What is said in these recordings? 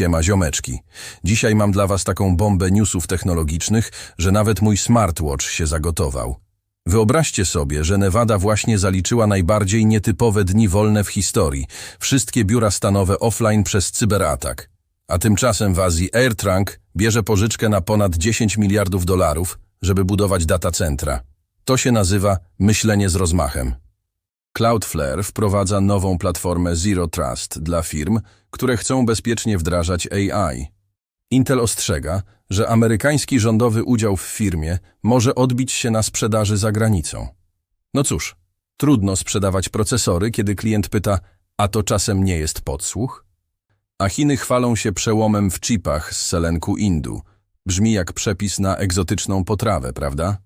Siema ziomeczki. Dzisiaj mam dla was taką bombę newsów technologicznych, że nawet mój smartwatch się zagotował. Wyobraźcie sobie, że Nevada właśnie zaliczyła najbardziej nietypowe dni wolne w historii. Wszystkie biura stanowe offline przez cyberatak. A tymczasem w Azji AirTrunk bierze pożyczkę na ponad 10 miliardów dolarów, żeby budować data centra. To się nazywa myślenie z rozmachem. Cloudflare wprowadza nową platformę Zero Trust dla firm, które chcą bezpiecznie wdrażać AI. Intel ostrzega, że amerykański rządowy udział w firmie może odbić się na sprzedaży za granicą. No cóż, trudno sprzedawać procesory, kiedy klient pyta, a to czasem nie jest podsłuch? A Chiny chwalą się przełomem w chipach z selenku Indu. Brzmi jak przepis na egzotyczną potrawę, prawda?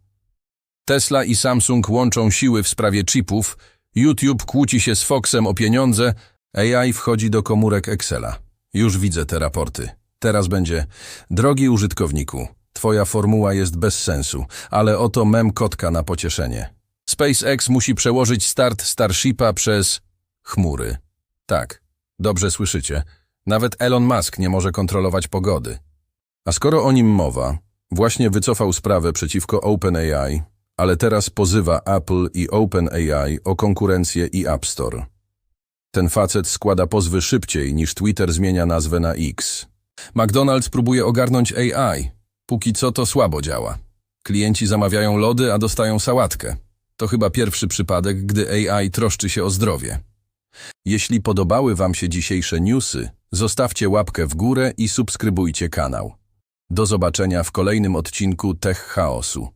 Tesla i Samsung łączą siły w sprawie chipów, YouTube kłóci się z Foxem o pieniądze, AI wchodzi do komórek Excela. Już widzę te raporty. Teraz będzie, drogi użytkowniku, twoja formuła jest bez sensu, ale oto mem kotka na pocieszenie. SpaceX musi przełożyć start Starshipa przez chmury. Tak, dobrze słyszycie. Nawet Elon Musk nie może kontrolować pogody. A skoro o nim mowa, właśnie wycofał sprawę przeciwko OpenAI, ale teraz pozywa Apple i OpenAI o konkurencję i App Store. Ten facet składa pozwy szybciej niż Twitter zmienia nazwę na X. McDonald's próbuje ogarnąć AI. Póki co to słabo działa. Klienci zamawiają lody, a dostają sałatkę. To chyba pierwszy przypadek, gdy AI troszczy się o zdrowie. Jeśli podobały Wam się dzisiejsze newsy, zostawcie łapkę w górę i subskrybujcie kanał. Do zobaczenia w kolejnym odcinku Tech Chaosu.